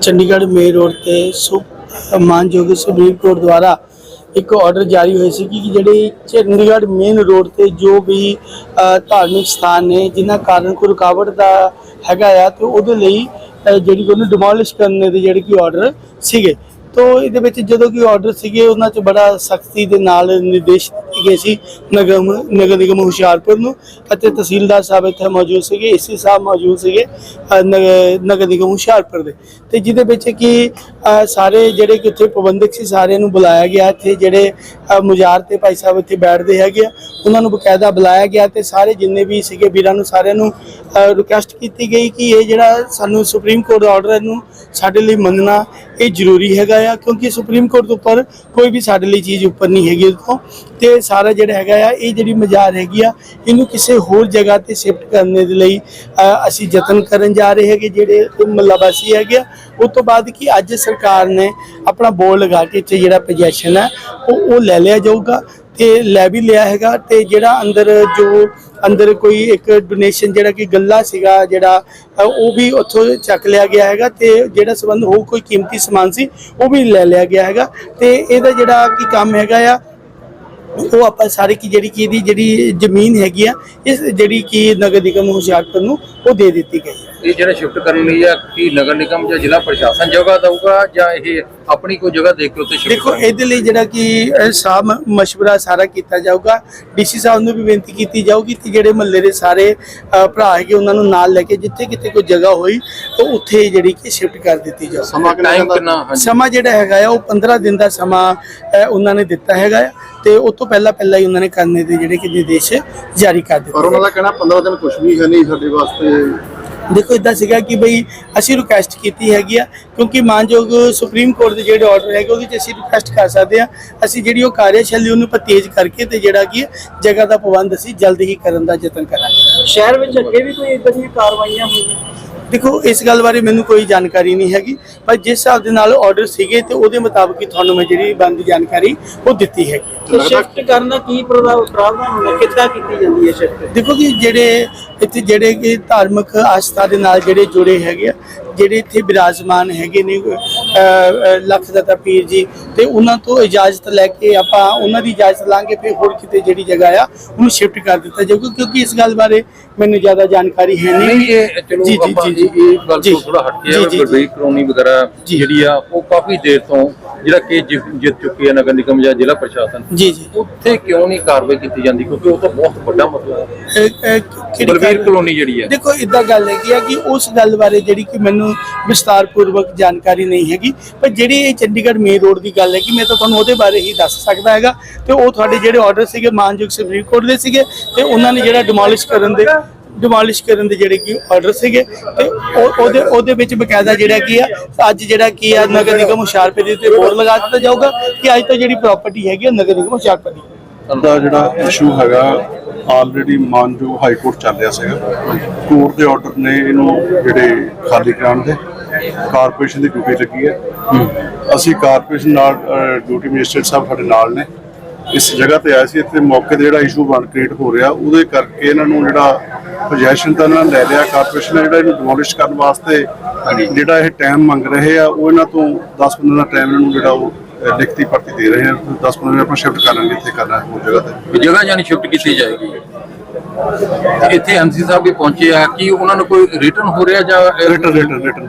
Chandigarh main road ਤੇ ਸੁ ਮਾਨਯੋਗ ਸੁਪਰੀਮ ਕੋਰਟ ਦੁਆਰਾ ਇੱਕ ਆਰਡਰ ਜਾਰੀ ਹੋਇਆ ਸੀ ਕਿ ਜਿਹੜੇ ਚੰਡੀਗੜ੍ਹ ਮੇਨ ਰੋਡ ਤੇ ਜੋ ਵੀ ਧਾਰਮਿਕ ਸਥਾਨ ਨੇ, ਜਿਨ੍ਹਾਂ ਕਾਰਨ ਕੋਈ ਰੁਕਾਵਟ ਦਾ ਹੈਗਾ ਆ, ਤੇ ਉਹਦੇ ਲਈ ਜਿਹੜੀ ਕਿ ਉਹਨੂੰ ਡਿਮੋਲਿਸ਼ ਕਰਨ ਦੇ ਜਿਹੜੇ ਕਿ ਆਰਡਰ ਸੀਗੇ। ਤੋ ਇਹਦੇ ਵਿੱਚ ਜਦੋਂ ਕਿ ਆਰਡਰ ਸੀਗੇ, ਉਹਨਾਂ 'ਚ ਬੜਾ ਸਖਤੀ ਦੇ ਨਾਲ ਨਿਰਦੇਸ਼ ਦਿੱਤੇ ਗਏ ਸੀ ਨਗਰ ਨਗਰ ਨਿਗਮ ਹੁਸ਼ਿਆਰਪੁਰ ਨੂੰ ਅਤੇ ਤਹਿਸੀਲਦਾਰ ਸਾਹਿਬ ਇੱਥੇ ਮੌਜੂਦ ਸੀਗੇ, ਏਸੀ ਸਾਹਿਬ ਮੌਜੂਦ ਸੀਗੇ ਨਗ- ਨਗਰ ਨਿਗਮ ਹੁਸ਼ਿਆਰਪੁਰ ਦੇ। ਤੇ ਜਿਹਦੇ ਵਿੱਚ ਕਿ ਸਾਰੇ ਜਿਹੜੇ ਕਿ ਉੱਥੇ ਪ੍ਰਬੰਧਕ ਸੀ, ਸਾਰਿਆਂ ਨੂੰ ਬੁਲਾਇਆ ਗਿਆ। ਇੱਥੇ ਜਿਹੜੇ ਮੁਜਾਰ ਤੇ ਭਾਈ ਸਾਹਿਬ ਇੱਥੇ ਬੈਠਦੇ ਹੈਗੇ ਆ, ਉਹਨਾਂ ਨੂੰ ਬਕਾਇਦਾ ਬੁਲਾਇਆ ਗਿਆ ਤੇ ਸਾਰੇ ਜਿੰਨੇ ਵੀ ਸੀਗੇ ਵੀਰਾਂ ਨੂੰ ਸਾਰਿਆਂ ਨੂੰ ਰਿਕੁਐਸਟ ਕੀਤੀ ਗਈ ਕਿ ਇਹ ਜਿਹੜਾ ਸਾਨੂੰ ਸੁਪਰੀਮ ਕੋਰਟ ਦਾ ਆਰਡਰ ਨੂੰ ਸਾਡੇ ਲਈ ਮੰਨਣਾ ਇਹ ਜ਼ਰੂਰੀ ਹੈਗਾ ਆ, ਕਿਉਂਕਿ ਸੁਪਰੀਮ ਕੋਰਟ ਤੋਂ ਉੱਪਰ ਕੋਈ ਵੀ ਸਾਡੇ ਲਈ ਚੀਜ਼ ਉੱਪਰ ਨਹੀਂ ਹੈਗੀ ਤੋਂ ਤੇ ਸਾਰਾ ਜਿਹੜਾ ਹੈਗਾ ਆ, ਇਹ ਜਿਹੜੀ ਮਜ਼ਾਰ ਹੈਗੀ ਆ, ਇਹਨੂੰ ਕਿਸੇ ਹੋਰ ਜਗ੍ਹਾ ਤੇ ਸ਼ਿਫਟ ਕਰਨ ਦੇ ਲਈ ਅਸੀਂ ਯਤਨ ਕਰਨ ਜਾ ਰਹੇ ਹੈਗੇ, ਜਿਹੜੇ ਮੱਲਾਬਾਸੀ ਹੈਗੇ ਆ। ਉਸ ਤੋਂ ਬਾਅਦ ਕਿ ਅੱਜ ਸਰਕਾਰ ਨੇ ਆਪਣਾ ਬੋਰਡ ਲਗਾ ਕੇ ਇੱਥੇ ਜਿਹੜਾ ਪੋਜੀਸ਼ਨ ਹੈ ਉਹ ਉਹ ਲੈ ਲਿਆ ਜਾਊਗਾ ਤੇ ਲੈ ਵੀ ਲਿਆ ਹੈਗਾ ਤੇ ਜਿਹੜਾ ਅੰਦਰ ਜੋ ਅੰਦਰ ਕੋਈ ਇੱਕ ਡੋਨੇਸ਼ਨ ਜਿਹੜਾ ਕਿ ਗੱਲਾ ਸੀਗਾ ਜਿਹੜਾ ਉਹ ਵੀ ਉੱਥੋਂ ਚੱਕ ਲਿਆ ਗਿਆ ਹੈਗਾ ਤੇ ਜਿਹੜਾ ਸਬੰਧ ਹੋ ਕੋਈ ਕੀਮਤੀ ਸਮਾਨ ਸੀ, ਉਹ ਵੀ ਲੈ ਲਿਆ ਗਿਆ ਹੈਗਾ ਤੇ ਇਹਦਾ ਜਿਹੜਾ ਕੀ ਕੰਮ ਹੈਗਾ ਆ ਉਹ ਆਪਾਂ ਸਾਰੇ ਕੀ ਜਿਹੜੀ ਕੀ ਇਹਦੀ ਜਿਹੜੀ ਜ਼ਮੀਨ ਹੈਗੀ ਆ, ਇਸ ਜਿਹੜੀ ਕੀ ਨਗਰ ਨਿਗਮ ਹੁਸ਼ਿਆਰਪੁਰ ਨੂੰ ਉਹ ਦੇ ਦਿੱਤੀ ਗਈ ਹੈ। ਇਹ ਜਿਹੜਾ ਸ਼ਿਫਟ ਕਰਨ ਲਈ ਆ ਕੀ ਨਗਰ ਨਿਗਮ ਜਾਂ ਜ਼ਿਲ੍ਹਾ ਪ੍ਰਸ਼ਾਸਨ ਜਗ੍ਹਾ ਦਊਗਾ ਜਾਂ ਇਹ ਆਪਣੀ ਕੋਈ ਜਗ੍ਹਾ ਦੇਖ ਕੇ ਉੱਥੇ ਸ਼ਿਫਟ ਦੇਖੋ ਇਹਦੇ ਲਈ ਜਿਹੜਾ ਕਿ ਸਾਹ ਮਸ਼ਵਰਾ ਸਾਰਾ ਕੀਤਾ ਜਾਊਗਾ। ਡੀਸੀ ਸਾਹਿਬ ਨੂੰ ਵੀ ਬੇਨਤੀ ਕੀਤੀ ਜਾਊਗੀ ਕਿ ਜਿਹੜੇ ਮਹੱਲੇ ਦੇ ਸਾਰੇ ਭਰਾ ਹੈਗੇ ਉਹਨਾਂ ਨੂੰ ਨਾਲ ਲੈ ਕੇ ਜਿੱਥੇ ਕਿਤੇ ਕੋਈ ਜਗ੍ਹਾ ਹੋਈ ਤਾਂ ਉੱਥੇ ਜਿਹੜੀ ਕਿ ਸ਼ਿਫਟ ਕਰ ਦਿੱਤੀ ਜਾਊ। ਸਮਾਂ ਕਿੰਨਾ ਸਮਾਂ ਜਿਹੜਾ ਹੈਗਾ ਉਹ 15 ਦਿਨ ਦਾ ਸਮਾਂ ਉਹਨਾਂ ਨੇ ਦਿੱਤਾ ਹੈਗਾ ਤੇ ਉਸ ਤੋਂ ਪਹਿਲਾਂ ਪਹਿਲਾਂ ਹੀ ਉਹਨਾਂ ਨੇ ਕਰਨੇ ਦੇ ਜਿਹੜੇ ਕਿ ਨਿਰਦੇਸ਼ ਜਾਰੀ ਕਰ ਦਿੱਤੇ ਪਰ ਉਹਨਾਂ ਦਾ ਕਹਿਣਾ 15 ਦਿਨ ਕੁਝ ਵੀ ਹੈ ਨਹੀਂ ਸਾਡੇ ਵਾਸਤੇ। ਦੇਖੋ ਇਦਾਂ ਸੀਗਾ ਕਿ ਬਈ ਅਸੀਂ ਰਿਕੁਐਸਟ ਕੀਤੀ ਹੈਗੀ ਆ ਕਿਉਂਕਿ ਮਾਨਯੋਗ ਸੁਪਰੀਮ ਕੋਰਟ ਦੇ ਜਿਹੜੇ ਆਰਡਰ ਹੈਗੇ ਉਹਦੇ 'ਚ ਅਸੀਂ ਰਿਕੁਐਸਟ ਕਰ ਸਕਦੇ ਆ ਅਸੀਂ ਜਿਹੜੀ ਉਹ ਕਾਰਜਸ਼ੈਲੀ ਉਹਨੂੰ ਆਪਾਂ ਤੇਜ਼ ਕਰਕੇ ਤੇ ਜਿਹੜਾ ਕੀ ਜਗ੍ਹਾ ਦਾ ਪ੍ਰਬੰਧ ਅਸੀਂ ਜਲਦ ਹੀ ਕਰਨ ਦਾ ਯਤਨ ਕਰਾਂਗੇ। ਸ਼ਹਿਰ ਵਿੱਚ ਅੱਗੇ ਵੀ ਕੋਈ ਇਦਾਂ ਦੀਆਂ ਕਾਰਵਾਈਆਂ ਹੋਈਆਂ? ਦੇਖੋ ਇਸ ਗੱਲ ਬਾਰੇ ਮੈਨੂੰ ਕੋਈ ਜਾਣਕਾਰੀ ਨਹੀਂ ਹੈਗੀ ਪਰ ਜਿਸ ਹਿਸਾਬ ਦੇ ਨਾਲ ਆਰਡਰ ਸੀਗੇ ਤੇ ਉਹਦੇ ਮੁਤਾਬਕ ਹੀ ਤੁਹਾਨੂੰ ਮੈਂ ਜਿਹੜੀ ਬੰਦ ਜਾਣਕਾਰੀ ਉਹ ਦਿੱਤੀ ਹੈਗੀ। ਤੇ ਸ਼ਿਫਟ ਕਰਨਾ ਕੀ ਪ੍ਰਭਾਵ ਪ੍ਰਾਵਧਾਨ ਹੋਣਾ ਕਿੱਦਾਂ ਕੀਤੀ ਜਾਂਦੀ ਹੈ ਸ਼ਿਫਟ ਦੇਖੋ ਕਿ ਜਿਹੜੇ ਇੱਥੇ ਜਿਹੜੇ ਕਿ ਧਾਰਮਿਕ ਆਸਥਾ ਦੇ ਨਾਲ ਜਿਹੜੇ ਜੁੜੇ ਹੈਗੇ ਆ ਜਿਹੜੇ ਇੱਥੇ ਬਿਰਾਜਮਾਨ ਹੈਗੇ ਨੇ ਲੱਖ ਦਾਤਾ ਪੀਰ ਜੀ ਤੇ ਉਹਨਾਂ ਤੋਂ ਇਜਾਜ਼ਤ ਲੈ ਕੇ ਆਪਾਂ ਉਹਨਾਂ ਦੀ ਇਜਾਜ਼ਤ ਲਾਂਗੇ ਫਿਰ ਹੋਰ ਕਿਤੇ ਜਿਹੜੀ ਜਗ੍ਹਾ ਆ ਉਹਨੂੰ ਸ਼ਿਫਟ ਕਰ ਦਿੱਤਾ ਜਾਊਗਾ ਕਿਉਂਕਿ ਇਸ ਗੱਲ ਬਾਰੇ ਮੈਨੂੰ ਜ਼ਿਆਦਾ ਜਾਣਕਾਰੀ ਹੈ ਨਹੀਂ ਇਹ ਚਲੋ ਜੀ, ਜੀ, ਜੀ, ਜੀ। ਇਹ ਗੱਲ ਜੀ। ਤੋਂ ਥੋੜਾ ਹਟ ਕੇ ਜੀ, ਆ ਜੀ, ਗੁਰਬੀਰ ਕਲੋਨੀ ਵਗੈਰਾ। ਜਿਹੜੀ ਆ ਉਹ ਕਾਫੀ ਦੇਰ ਤੋਂ ਜਿਹੜਾ ਕਿ ਜਿ- ਜਿੱਤ ਚੁੱਕੀ ਹੈ ਨਗਰ ਨਿਗਮ ਜਾਂ ਜ਼ਿਲ੍ਹਾ ਪ੍ਰਸ਼ਾਸਨ? ਜੀ ਜੀ। ਉੱਥੇ ਕਿਉਂ ਨਹੀਂ ਕਾਰਵਾਈ ਕੀਤੀ ਜਾਂਦੀ? ਕਿਉਂਕਿ ਉਹ ਤਾਂ ਬਹੁਤ ਵੱਡਾ ਮਸਲਾ ਹੈ। ਇਹ- ਇਹ ਕਿਹੜੀ ਗੱਲ- ਕਲੋਨੀ ਜਿਹੜੀ ਹੈ। ਦੇਖੋ ਇਦਾਂ ਗੱਲ ਹੈਗੀ ਆ ਕਿ ਉਸ ਗੱਲ ਬਾਰੇ ਜਿਹੜੀ ਕਿ ਮੈਨੂੰ ਵਿਸਤਾਰਪੂਰਵਕ ਜਾਣਕਾਰੀ ਨਹੀਂ ਹੈਗੀ। ਪਰ ਜਿਹੜੀ ਇਹ ਚੰਡੀਗੜ੍ਹ ਮੇਨ ਰੋਡ ਦੀ ਗੱਲ ਹੈ ਕਿ ਮੈਂ ਤਾਂ ਤੁਹਾਨੂੰ ਉਹਦੇ ਬਾਰੇ ਹੀ ਦੱਸ ਸਕਦਾ ਹੈਗਾ। ਤੇ ਉਹ ਤੁਹਾਡੇ ਜਿਹੜੇ ਆਰਡਰ ਸੀਗੇ ਮਾਨਯੋਗ ਸੁਪਰੀਮ ਕੋਰਟ ਦੇ ਸੀਗੇ ਤੇ ਉਹਨਾਂ ਨੇ ਜਿਹੜਾ ਡਿਮੋਲਿਸ਼ ਕਰਨ ਦੇ ਡਿਮੋਲਿਸ਼ ਕਰਨ ਦੇ ਜਿਹੜੇ ਕੀ ਆਰਡਰ ਸੀਗੇ ਤੇ ਉਹ- ਉਹਦੇ ਉਹਦੇ ਵਿੱਚ ਬਕਾਇਦਾ ਜਿਹੜਾ ਕੀ ਆ ਅੱਜ ਜਿਹੜਾ ਕੀ ਆ ਨਗਰ ਨਿਗਮ ਹੁਸ਼ਿਆਰਪੁਰ ਦੇ ਤੇ ਬੋਰਡ ਲਗਾ ਦਿੱਤਾ ਜਾਊਗਾ ਕਿ ਅੱਜ ਤੋਂ ਜਿਹੜੀ ਪ੍ਰਾਪਰਟੀ ਹੈਗੀ ਆ ਨਗਰ ਨਿਗਮ ਹੁਸ਼ਿਆਰਪੁਰ ਦੀ। ਦਾ ਜਿਹੜਾ ਇਸ਼ੂ ਹੈਗਾ ਆਲਰੇਡੀ ਮਾਨਜੋ ਹਾਈ ਕੋਰਟ ਚੱਲ ਰਿਹਾ ਸੀਗਾ। ਕੋਰਟ ਦੇ ਆਰਡਰ ਨੇ ਇਹਨੂੰ ਜਿਹੜੇ ਖਾਲੀ ਕਰਾਉਣ ਦੇ ਕਾਰਪੋਰੇਸ਼ਨ ਦੀ ਡਿਊਟੀ ਲੱਗੀ ਹੈ। ਅਸੀਂ ਕਾਰਪੋਰੇਸ਼ਨ ਨਾਲ ਡਿਊਟੀ ਮੈਜਿਸਟਰੇਟ ਸਾਹਿਬ ਸਾਡੇ ਨਾਲ ਨੇ। ਇਸ ਜਗ੍ਹਾ ਤੇ ਆਏ ਸੀ ਇੱਥੇ ਮੌਕੇ ਤੇ ਜਿਹੜਾ ਇਸ਼ੂ ਬਣ ਕ੍ਰੀਏਟ ਹੋ ਰਿਹਾ ਉਹਦੇ ਕਰਕੇ ਇਹਨਾਂ ਨੂੰ ਜਿਹੜਾ ਪੋਜੈਸ਼ਨ ਤਾਂ ਇਹਨਾਂ ਲੈ ਲਿਆ ਕਾਰਪੋਰੇਸ਼ਨ ਨੇ ਜਿਹੜਾ ਇਹਨੂੰ ਡਿਮੋਲਿਸ਼ ਕਰਨ ਵਾਸਤੇ ਜਿਹੜਾ ਇਹ ਟਾਈਮ ਮੰਗ ਰਹੇ ਆ ਉਹ ਇਹਨਾਂ ਤੋਂ 10-15 ਦਾ ਟਾਈਮ ਇਹਨਾਂ ਨੂੰ ਜਿਹੜਾ ਉਹ ਲਿਖਤੀ ਭਰਤੀ ਦੇ ਰਹੇ ਆ 10-15 ਦਿਨ ਆਪਾਂ ਸ਼ਿਫਟ ਕਰਾਂਗੇ ਇੱਥੇ ਕਰਨਾ ਹੈ ਉਹ ਜਗ੍ਹਾ ਤੇ। ਜਗ੍ਹਾ ਜਾਨੀ ਸ਼ਿਫਟ ਕੀਤੀ ਜਾਏਗੀ। ਇੱਥੇ ਐਮਸੀ ਸਾਹਿਬ ਵੀ ਪਹੁੰਚੇ ਆ ਕਿ ਉਹਨਾਂ ਨੂੰ ਕੋਈ ਰਿਟਰਨ ਹੋ ਰਿਹਾ ਜਾਂ ਰਿਟਰਨ ਰਿਟਰਨ ਰਿਟਰਨ